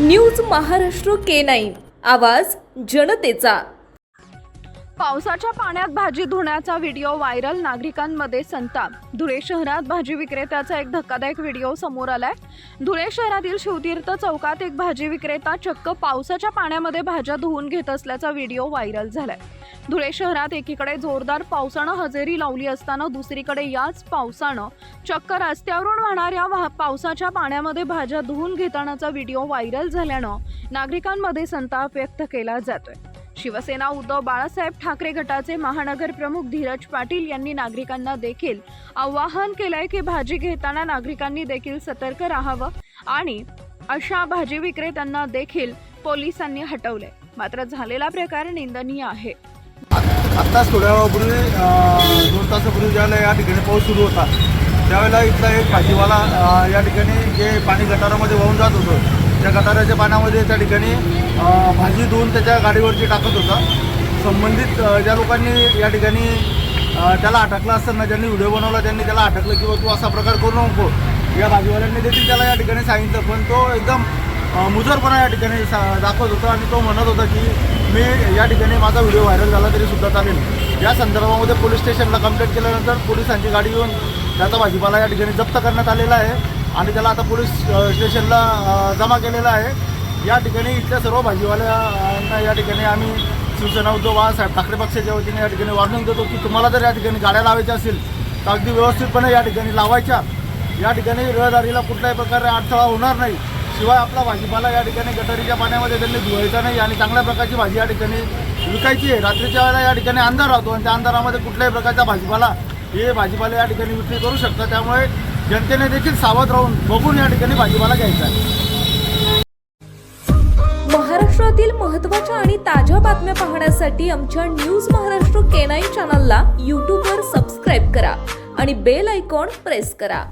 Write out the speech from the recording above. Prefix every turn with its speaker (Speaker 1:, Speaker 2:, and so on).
Speaker 1: News Maharashtra K nine. आवाज जनतेचा.
Speaker 2: पावसाच्या पाण्यात भाजी धुण्याचा व्हिडिओ व्हायरल नागरिकांमध्ये संताप. धुळे शहरात भाजी विक्रेत्याचा एक धक्कादायक व्हिडिओ समोर आलाय. धुळे शहरातील शिवतीर्थ चौकात एक भाजी विक्रेता चक्क पावसाच्या पाण्यामध्ये भाज्या धुवून घेत असल्याचा व्हिडिओ व्हायरल झालाय. धुळे शहरात एकीकडे जोरदार पावसानं हजेरी लावली असताना दुसरीकडे याच पावसानं चक्क रस्त्यावरून वाहणाऱ्या वाह- पावसाच्या पाण्यामध्ये भाज्या धुवून घेतानाचा व्हिडिओ व्हायरल झाल्यानं नागरिकांमध्ये संताप व्यक्त केला जातोय. शिवसेना उद्धव बाळासाहेब ठाकरे गटाचे महानगर प्रमुख धीरज पाटील यांनी नागरिकांना देखील आवाहन केलंय की भाजी घेताना नागरिकांनी देखील सतर्क राहावं आणि अशा भाजी विक्रेत्यांना देखील पोलिसांनी हटवले मात्र झालेला प्रकार निंदनीय आहे.
Speaker 3: आत्ताच थोड्या वेळापूर्वी दोन तासापूर्वी ज्यावेळेला या ठिकाणी पाऊस सुरू होता त्यावेळेला इथला एक भाजीवाला या ठिकाणी जे पाणी गटारामध्ये वाहून जात होतं त्या गटाराच्या पाण्यामध्ये त्या ठिकाणी भाजी धुवून त्याच्या गाडीवरती टाकत होता. संबंधित ज्या लोकांनी या ठिकाणी त्याला अटकलं असताना ज्यांनी व्हिडिओ बनवला त्यांनी त्याला अटकलं किंवा तू असा प्रकार करू नको. या भाजीवाल्यांनी देखील त्याला या ठिकाणी सांगितलं पण तो एकदम मुजरपणा या ठिकाणी सा दाखवत होता आणि तो म्हणत होता की मी या ठिकाणी माझा व्हिडिओ व्हायरल झाला तरी सुद्धा चालेल. या संदर्भामध्ये पोलीस स्टेशनला कंप्लेंट केल्यानंतर पोलिसांची गाडी येऊन त्याचा भाजीपाला या ठिकाणी जप्त करण्यात आलेला आहे आणि त्याला आता पोलीस स्टेशनला जमा केलेला आहे. या ठिकाणी इथल्या सर्व भाजीवाल्यांना या ठिकाणी आम्ही शिवसेना उद्धव बाळासाहेब ठाकरे पक्षाच्या वतीने या ठिकाणी वॉर्निंग देतो की तुम्हाला जर या ठिकाणी गाड्या लावायच्या असेल तर अगदी व्यवस्थितपणे या ठिकाणी लावायच्या. या ठिकाणी रहदारीला कुठल्याही प्रकारे अडथळा होणार नाही. शिवाय आपला भाजीपाला या ठिकाणी गटारीच्या पाण्यामध्ये त्यांनी धुवायचा नाही आणि चांगल्या प्रकारची भाजी या ठिकाणी विकायची आहे. रात्रीच्या वेळेला या ठिकाणी अंधार राहतो आणि त्या अंधारामध्ये कुठल्याही प्रकारचा भाजीपाला हे भाजीपाला या ठिकाणी विक्री करू शकतात त्यामुळे जनतेने देखील सावध राहून बघून या ठिकाणी भाजीपाला घ्यायचा आहे.
Speaker 1: महाराष्ट्रातील महत्त्वाच्या आणि ताज्या बातम्या पाहण्यासाठी आमच्या न्यूज महाराष्ट्र केनाई चॅनलला यूट्यूबवर सबस्क्राईब करा आणि बेल आयकॉन प्रेस करा.